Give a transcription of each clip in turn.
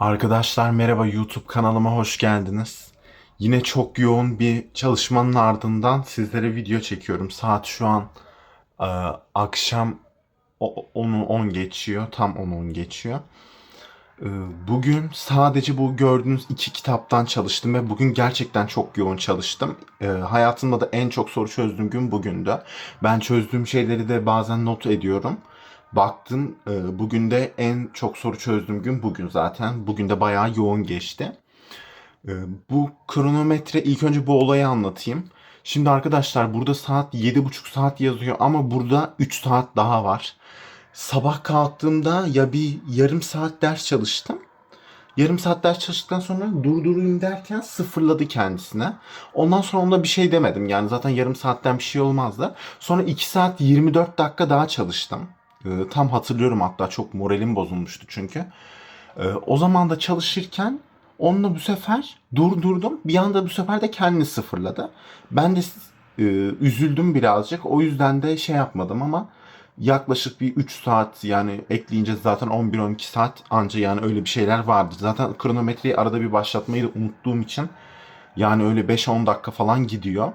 Arkadaşlar merhaba YouTube kanalıma hoş geldiniz. Yine çok yoğun bir çalışmanın ardından sizlere video çekiyorum. Saat şu an e, akşam 10'u 10 geçiyor. Tam 10'u 10 geçiyor. E, bugün sadece bu gördüğünüz iki kitaptan çalıştım ve bugün gerçekten çok yoğun çalıştım. E, hayatımda da en çok soru çözdüğüm gün bugündü. Ben çözdüğüm şeyleri de bazen not ediyorum. Baktım e, bugün de en çok soru çözdüğüm gün bugün zaten. Bugün de bayağı yoğun geçti. E, bu kronometre ilk önce bu olayı anlatayım. Şimdi arkadaşlar burada saat 7,5 saat yazıyor ama burada 3 saat daha var. Sabah kalktığımda ya bir yarım saat ders çalıştım. Yarım saat ders çalıştıktan sonra durdurayım derken sıfırladı kendisine. Ondan sonra ona bir şey demedim. Yani zaten yarım saatten bir şey olmazdı. Sonra 2 saat 24 dakika daha çalıştım. Ee, tam hatırlıyorum hatta çok moralim bozulmuştu çünkü. Ee, o zaman da çalışırken onunla bu sefer durdurdum. Bir anda bu sefer de kendini sıfırladı. Ben de e, üzüldüm birazcık. O yüzden de şey yapmadım ama yaklaşık bir 3 saat yani ekleyince zaten 11-12 saat anca yani öyle bir şeyler vardı. Zaten kronometreyi arada bir başlatmayı da unuttuğum için yani öyle 5-10 dakika falan gidiyor.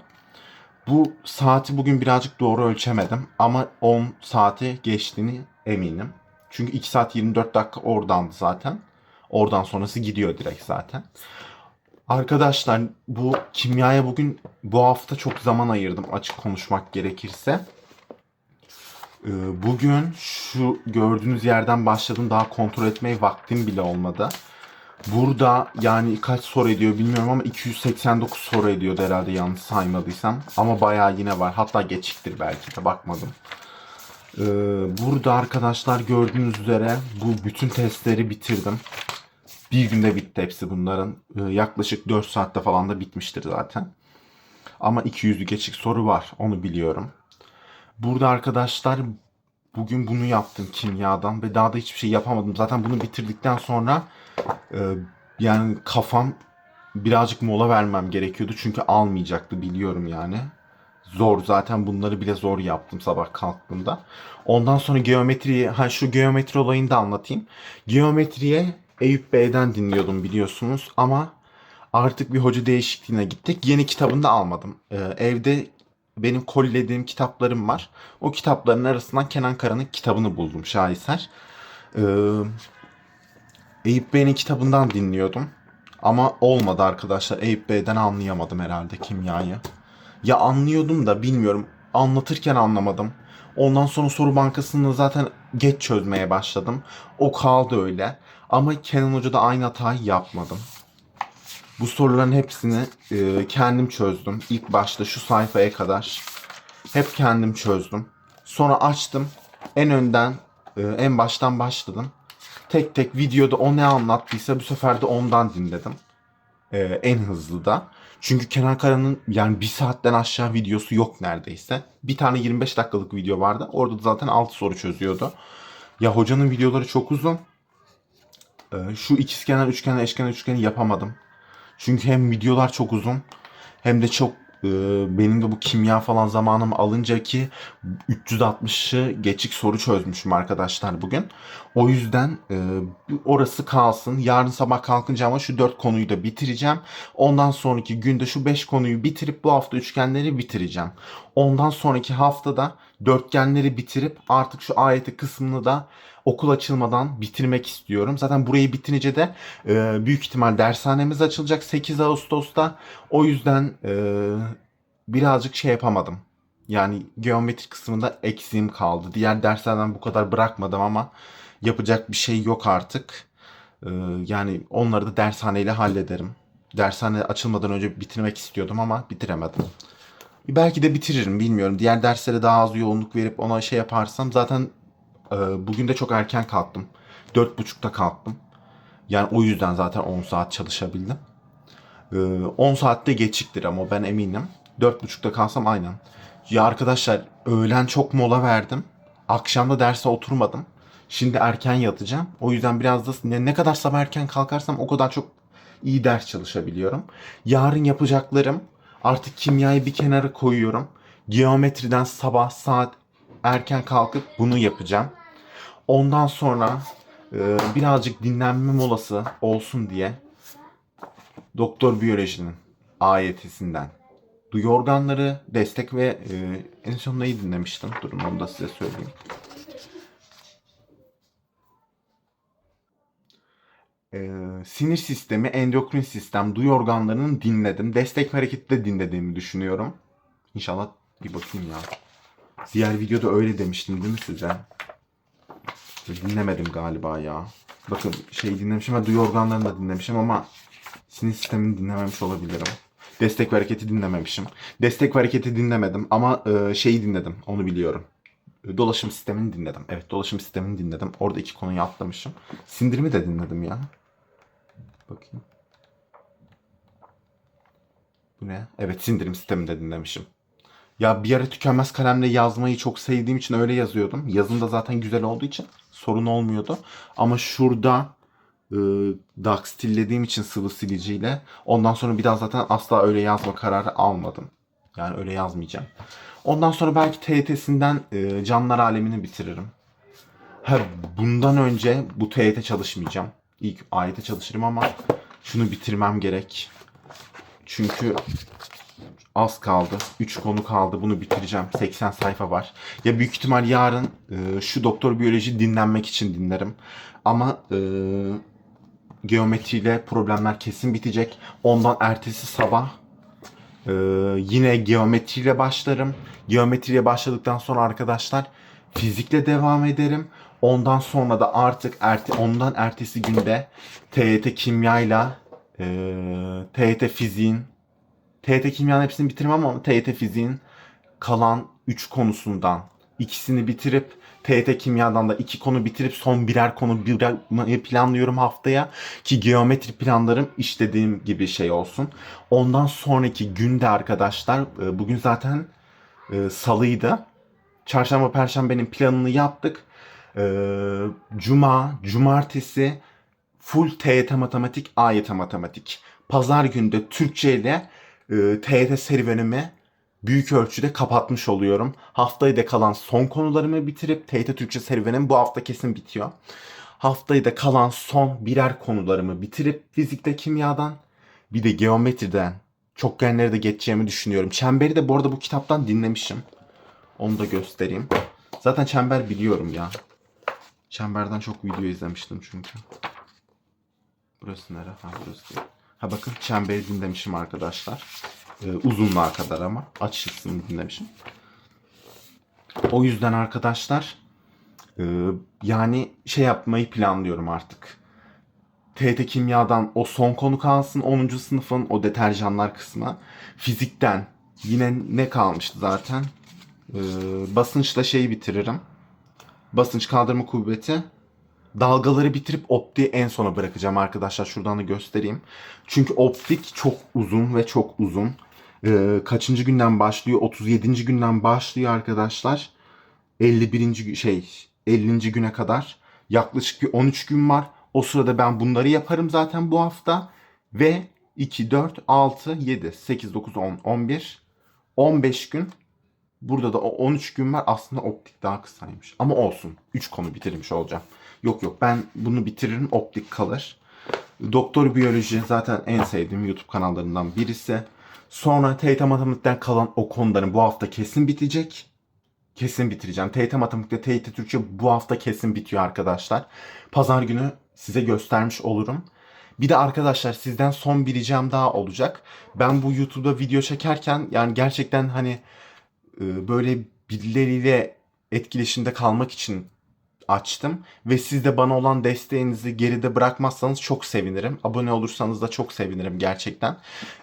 Bu saati bugün birazcık doğru ölçemedim ama 10 saati geçtiğini eminim. Çünkü 2 saat 24 dakika oradandı zaten. Oradan sonrası gidiyor direkt zaten. Arkadaşlar bu kimyaya bugün bu hafta çok zaman ayırdım açık konuşmak gerekirse. Ee, Bugün şu gördüğünüz yerden başladım daha kontrol etmeye vaktim bile olmadı. Burada yani kaç soru ediyor bilmiyorum ama 289 soru ediyordu herhalde yanlış saymadıysam. Ama bayağı yine var. Hatta geçiktir belki de bakmadım. Ee, burada arkadaşlar gördüğünüz üzere bu bütün testleri bitirdim. Bir günde bitti hepsi bunların. Ee, yaklaşık 4 saatte falan da bitmiştir zaten. Ama 200'lü geçik soru var. Onu biliyorum. Burada arkadaşlar bugün bunu yaptım kimyadan ve daha da hiçbir şey yapamadım. Zaten bunu bitirdikten sonra e, yani kafam birazcık mola vermem gerekiyordu. Çünkü almayacaktı biliyorum yani. Zor zaten bunları bile zor yaptım sabah kalktığımda. Ondan sonra geometriyi, ha şu geometri olayını da anlatayım. Geometriye Eyüp Bey'den dinliyordum biliyorsunuz ama artık bir hoca değişikliğine gittik. Yeni kitabını da almadım. Ee, evde benim kollediğim kitaplarım var. O kitapların arasından Kenan Kara'nın kitabını buldum şaheser. Ee, Eyüp Bey'in kitabından dinliyordum. Ama olmadı arkadaşlar. Eyüp Bey'den anlayamadım herhalde kimyayı. Ya anlıyordum da bilmiyorum. Anlatırken anlamadım. Ondan sonra soru bankasını zaten geç çözmeye başladım. O kaldı öyle. Ama Kenan Hoca da aynı hatayı yapmadım. Bu soruların hepsini e, kendim çözdüm. İlk başta şu sayfaya kadar hep kendim çözdüm. Sonra açtım. En önden, e, en baştan başladım. Tek tek videoda o ne anlattıysa bu sefer de ondan dinledim. E, en hızlı da. Çünkü Kenan Kara'nın yani bir saatten aşağı videosu yok neredeyse. Bir tane 25 dakikalık video vardı. Orada da zaten 6 soru çözüyordu. Ya hocanın videoları çok uzun. E, şu ikizkenar, üçgenar, eşkenar, üçgeni yapamadım. Çünkü hem videolar çok uzun hem de çok benim de bu kimya falan zamanımı alınca ki 360'ı geçik soru çözmüşüm arkadaşlar bugün. O yüzden e, orası kalsın. Yarın sabah kalkınca ama şu 4 konuyu da bitireceğim. Ondan sonraki günde şu 5 konuyu bitirip bu hafta üçgenleri bitireceğim. Ondan sonraki haftada dörtgenleri bitirip artık şu ayeti kısmını da okul açılmadan bitirmek istiyorum. Zaten burayı bitince de e, büyük ihtimal dershanemiz açılacak 8 Ağustos'ta. O yüzden e, birazcık şey yapamadım. Yani geometri kısmında eksiğim kaldı. Diğer derslerden bu kadar bırakmadım ama yapacak bir şey yok artık. E, yani onları da dershaneyle hallederim. Dershane açılmadan önce bitirmek istiyordum ama bitiremedim. Belki de bitiririm bilmiyorum. Diğer derslere daha az yoğunluk verip ona şey yaparsam zaten bugün de çok erken kalktım. 4.30'da kalktım. Yani o yüzden zaten 10 saat çalışabildim. E, 10 saatte geçiktir ama ben eminim. 4.30'da kalsam aynen. Ya arkadaşlar öğlen çok mola verdim. Akşamda derse oturmadım. Şimdi erken yatacağım. O yüzden biraz da ne kadar sabah erken kalkarsam o kadar çok iyi ders çalışabiliyorum. Yarın yapacaklarım artık kimyayı bir kenara koyuyorum. Geometriden sabah saat erken kalkıp bunu yapacağım. Ondan sonra e, birazcık dinlenme molası olsun diye Doktor Biyoloji'nin AYT'sinden duyu organları, destek ve e, en son neyi dinlemiştim? Durun onu da size söyleyeyim. Ee, sinir sistemi, endokrin sistem, duyu organlarını dinledim. Destek de dinlediğimi düşünüyorum. İnşallah bir bakayım ya. Diğer videoda öyle demiştim değil mi size? Dinlemedim galiba ya. Bakın şey dinlemişim ve duyu organlarını da dinlemişim ama sinir sistemini dinlememiş olabilirim. Destek ve hareketi dinlememişim. Destek ve hareketi dinlemedim ama e, şeyi dinledim. Onu biliyorum. Dolaşım sistemini dinledim. Evet dolaşım sistemini dinledim. Orada iki konuyu atlamışım. Sindirimi de dinledim ya. Bakayım. Bu ne? Evet sindirim sistemini de dinlemişim. Ya bir ara tükenmez kalemle yazmayı çok sevdiğim için öyle yazıyordum. Yazım da zaten güzel olduğu için sorun olmuyordu. Ama şurada e, daxtillediğim için sıvı siliciyle ondan sonra bir daha zaten asla öyle yazma kararı almadım. Yani öyle yazmayacağım. Ondan sonra belki TYT'sinden e, canlar alemini bitiririm. Ha, bundan önce bu TYT çalışmayacağım. İlk AYT çalışırım ama şunu bitirmem gerek. Çünkü az kaldı. 3 konu kaldı. Bunu bitireceğim. 80 sayfa var. Ya büyük ihtimal yarın e, şu doktor biyoloji dinlenmek için dinlerim. Ama e, geometriyle problemler kesin bitecek. Ondan ertesi sabah e, yine geometriyle başlarım. Geometriyle başladıktan sonra arkadaşlar fizikle devam ederim. Ondan sonra da artık erte, ondan ertesi günde TYT kimyayla e, TYT fiziğin TYT kimyanın hepsini bitirmem ama TYT fiziğin kalan 3 konusundan ikisini bitirip TYT kimyadan da iki konu bitirip son birer konu birer planlıyorum haftaya ki geometri planlarım işlediğim gibi şey olsun. Ondan sonraki günde arkadaşlar e, bugün zaten e, salıydı. Çarşamba perşembenin planını yaptık. E, Cuma, cumartesi full TYT matematik, AYT matematik. Pazar günde Türkçe ile e, TYT serüvenimi büyük ölçüde kapatmış oluyorum. Haftayı da kalan son konularımı bitirip TYT Türkçe serüvenim bu hafta kesin bitiyor. Haftayı da kalan son birer konularımı bitirip fizikte kimyadan bir de geometriden çokgenleri de geçeceğimi düşünüyorum. Çemberi de bu arada bu kitaptan dinlemişim. Onu da göstereyim. Zaten çember biliyorum ya. Çemberden çok video izlemiştim çünkü. Burası nere? Ha burası değil. Ha bakın çemberi dinlemişim arkadaşlar. Ee, uzunluğa kadar ama açısını dinlemişim. O yüzden arkadaşlar e, yani şey yapmayı planlıyorum artık. TET kimyadan o son konu kalsın 10. sınıfın o deterjanlar kısmı. Fizikten yine ne kalmıştı zaten? Ee, basınçla şeyi bitiririm. Basınç kaldırma kuvveti. Dalgaları bitirip optiği en sona bırakacağım arkadaşlar. Şuradan da göstereyim. Çünkü optik çok uzun ve çok uzun. Ee, kaçıncı günden başlıyor? 37. günden başlıyor arkadaşlar. 51. gü- şey 50. güne kadar yaklaşık bir 13 gün var. O sırada ben bunları yaparım zaten bu hafta. Ve 2, 4, 6, 7, 8, 9, 10, 11, 15 gün. Burada da o 13 gün var. Aslında optik daha kısaymış. Ama olsun. 3 konu bitirmiş olacağım. Yok yok ben bunu bitiririm. Optik kalır. Doktor Biyoloji zaten en sevdiğim YouTube kanallarından birisi. Sonra TYT Matematik'ten kalan o konuların bu hafta kesin bitecek. Kesin bitireceğim. TYT Matematik'te TYT Türkçe bu hafta kesin bitiyor arkadaşlar. Pazar günü size göstermiş olurum. Bir de arkadaşlar sizden son bir ricam daha olacak. Ben bu YouTube'da video çekerken yani gerçekten hani e, böyle birileriyle etkileşimde kalmak için açtım. Ve siz de bana olan desteğinizi geride bırakmazsanız çok sevinirim. Abone olursanız da çok sevinirim gerçekten.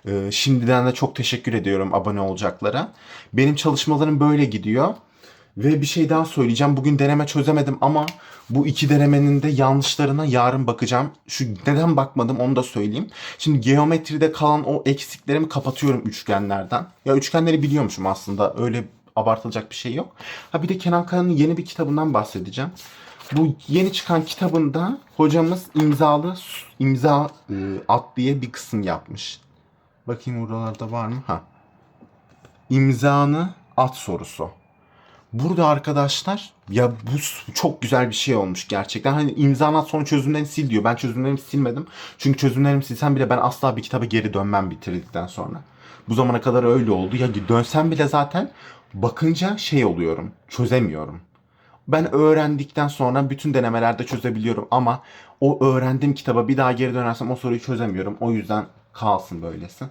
Ee, şimdiden de çok teşekkür ediyorum abone olacaklara. Benim çalışmalarım böyle gidiyor. Ve bir şey daha söyleyeceğim. Bugün deneme çözemedim ama bu iki denemenin de yanlışlarına yarın bakacağım. Şu neden bakmadım onu da söyleyeyim. Şimdi geometride kalan o eksiklerimi kapatıyorum üçgenlerden. Ya üçgenleri biliyormuşum aslında. Öyle abartılacak bir şey yok. Ha bir de Kenan Kaya'nın yeni bir kitabından bahsedeceğim. Bu yeni çıkan kitabında hocamız imzalı imza e, at diye bir kısım yapmış. Bakayım oralarda var mı? Ha. İmzanı at sorusu. Burada arkadaşlar ya bu çok güzel bir şey olmuş gerçekten. Hani imzanat sonra çözümlerini sil diyor. Ben çözümlerimi silmedim. Çünkü çözümlerimi silsem bile ben asla bir kitaba geri dönmem bitirdikten sonra. Bu zamana kadar öyle oldu. Ya dönsem bile zaten bakınca şey oluyorum. Çözemiyorum. Ben öğrendikten sonra bütün denemelerde çözebiliyorum ama o öğrendiğim kitaba bir daha geri dönersem o soruyu çözemiyorum. O yüzden kalsın böylesi.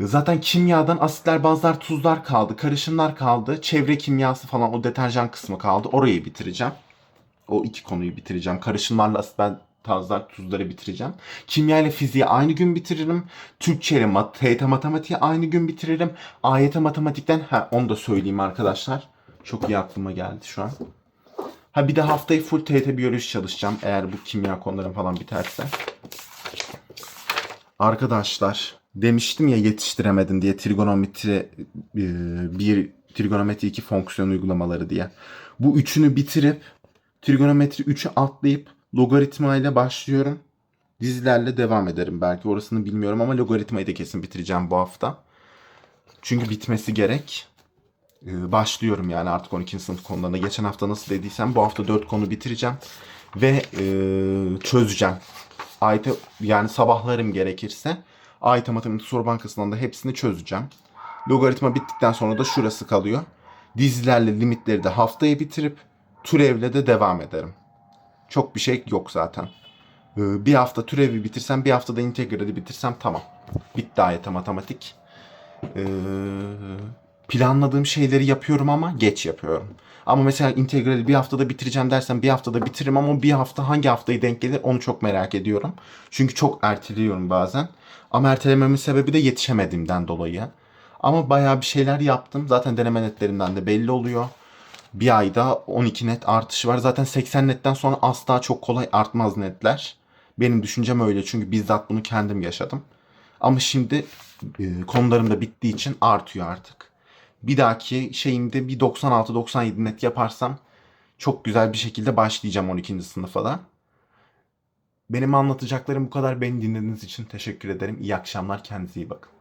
Zaten kimyadan asitler, bazlar, tuzlar kaldı, karışımlar kaldı, çevre kimyası falan o deterjan kısmı kaldı. Orayı bitireceğim. O iki konuyu bitireceğim. Karışımlarla asitler, tazlar, tuzları bitireceğim. Kimya ile fiziği aynı gün bitiririm. Türkçe ile mat TYT matematiği aynı gün bitiririm. AYT matematikten ha onu da söyleyeyim arkadaşlar. Çok iyi aklıma geldi şu an. Ha bir de haftayı full TYT biyoloji çalışacağım eğer bu kimya konularım falan biterse. Arkadaşlar demiştim ya yetiştiremedin diye trigonometri e, bir trigonometri iki fonksiyon uygulamaları diye. Bu üçünü bitirip trigonometri 3'ü atlayıp logaritma ile başlıyorum. Dizilerle devam ederim belki orasını bilmiyorum ama logaritmayı da kesin bitireceğim bu hafta. Çünkü bitmesi gerek. Ee, başlıyorum yani artık 12. sınıf konularına. Geçen hafta nasıl dediysem bu hafta 4 konu bitireceğim. Ve e, çözeceğim. AYT yani sabahlarım gerekirse AYT matematik soru bankasından da hepsini çözeceğim. Logaritma bittikten sonra da şurası kalıyor. Dizilerle limitleri de haftaya bitirip türevle de devam ederim. Çok bir şey yok zaten. Ee, bir hafta türevi bitirsem bir haftada integrali bitirsem tamam. Bitti AYT matematik. Ee, planladığım şeyleri yapıyorum ama geç yapıyorum. Ama mesela integrali bir haftada bitireceğim dersen bir haftada bitiririm ama bir hafta hangi haftayı denk gelir onu çok merak ediyorum. Çünkü çok erteliyorum bazen. Ama ertelememin sebebi de yetişemediğimden dolayı. Ama bayağı bir şeyler yaptım. Zaten deneme netlerimden de belli oluyor. Bir ayda 12 net artışı var. Zaten 80 netten sonra asla çok kolay artmaz netler. Benim düşüncem öyle çünkü bizzat bunu kendim yaşadım. Ama şimdi e, konularım da bittiği için artıyor artık. Bir dahaki şeyimde bir 96-97 net yaparsam çok güzel bir şekilde başlayacağım 12. sınıfa da. Benim anlatacaklarım bu kadar. Beni dinlediğiniz için teşekkür ederim. İyi akşamlar. Kendinize iyi bakın.